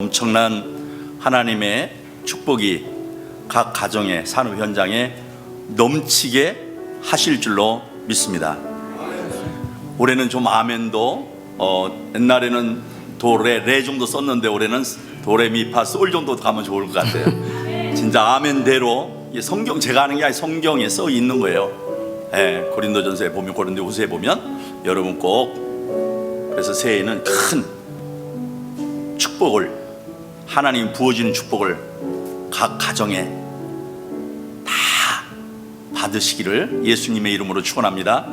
엄청난 하나님의 축복이 각 가정의 산업 현장에 넘치게 하실 줄로 믿습니다. 올해는 좀 아멘도 어, 옛날에는 도레 레 정도 썼는데 올해는 도레미파 솔 정도 가면 좋을 것 같아요. 진짜 아멘대로 이게 성경 제가 하는 게 아니라 성경에 써 있는 거예요. 예, 고린도전서에 보면 고린도후서에 보면 여러분 꼭 그래서 새해에는 큰 축복을 하나님 부어주는 축복을 각 가정에 다 받으시기를 예수님의 이름으로 축원합니다.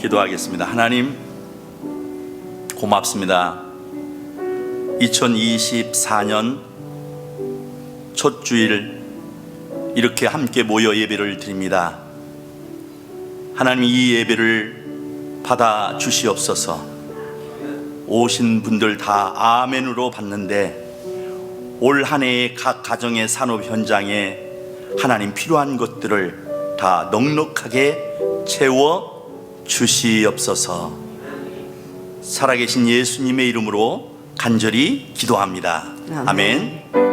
기도하겠습니다. 하나님 고맙습니다. 2024년 첫 주일 이렇게 함께 모여 예배를 드립니다. 하나님 이 예배를 받아 주시옵소서. 오신 분들 다 아멘으로 받는데 올 한 해의 각 가정의 산업 현장에 하나님 필요한 것들을 다 넉넉하게 채워 주시옵소서. 살아계신 예수님의 이름으로 간절히 기도합니다. 아멘. 참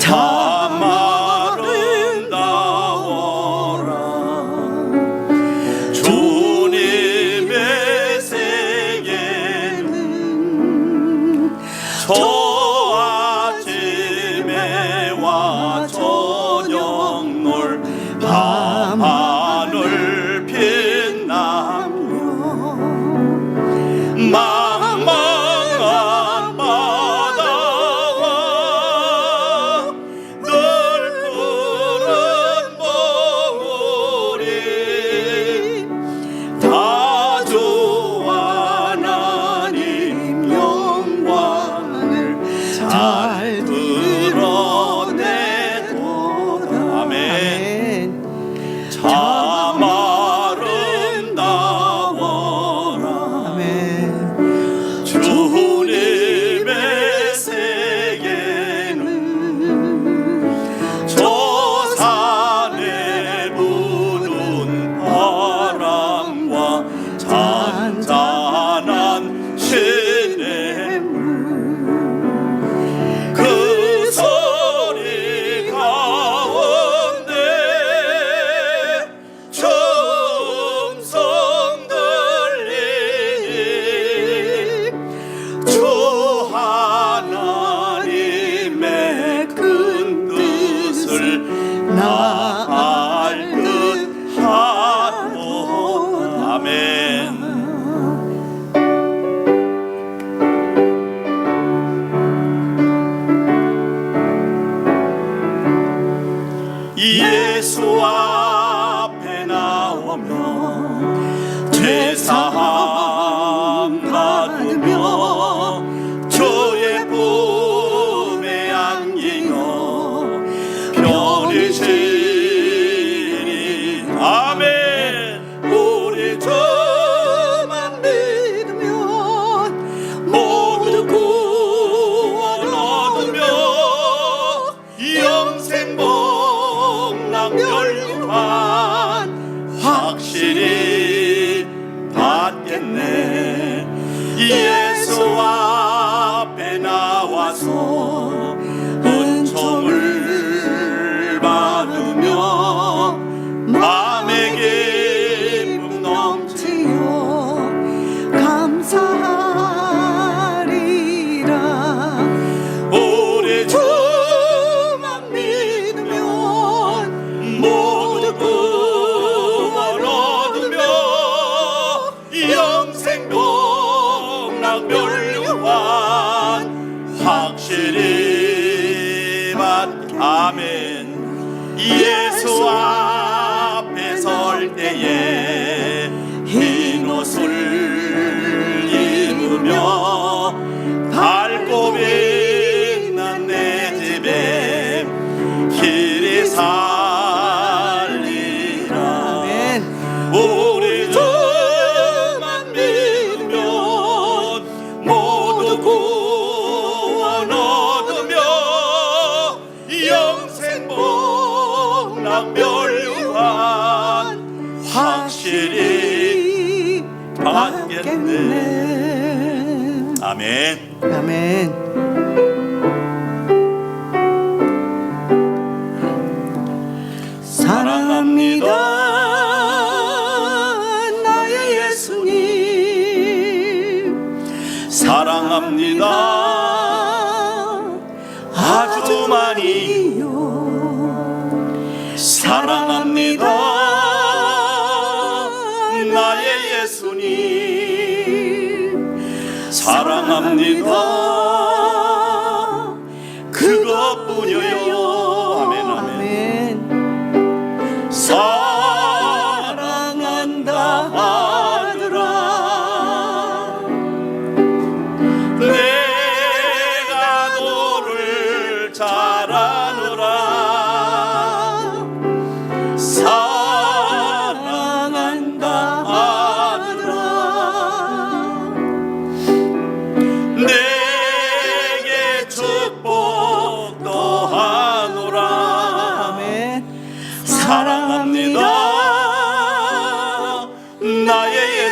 他。 저의 봄에 안기며 변이지 아멘. 우리 저만 믿으면 모두 구원 얻으며 영생 복락 멸류관 확실히 받겠네. 예수와 딱 멸류한 확실히 아멘. 예수 앞에 설 때에 흰 옷을 입으며 달고 빛난 내 집에 길이 사 모르겠네. 아멘. 아멘. 사랑합니다. 나의 예수님. 사랑합니다. 아주 많이요.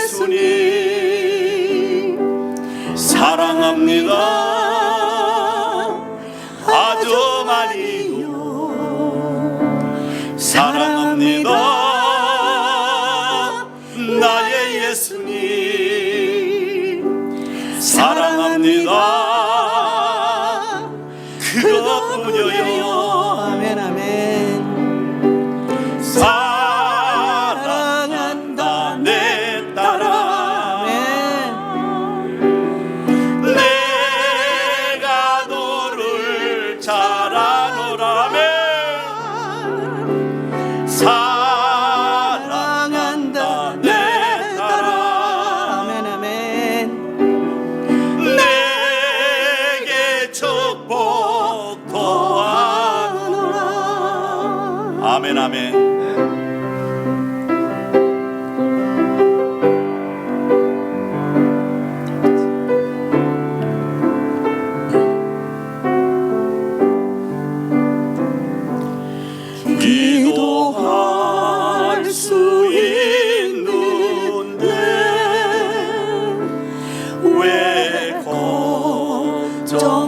예수님 사랑합니다. 아주 많이요. 사랑합니다. 나의 예수님 사랑합니다. 그것뿐이요. 아멘. 정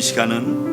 이 시간은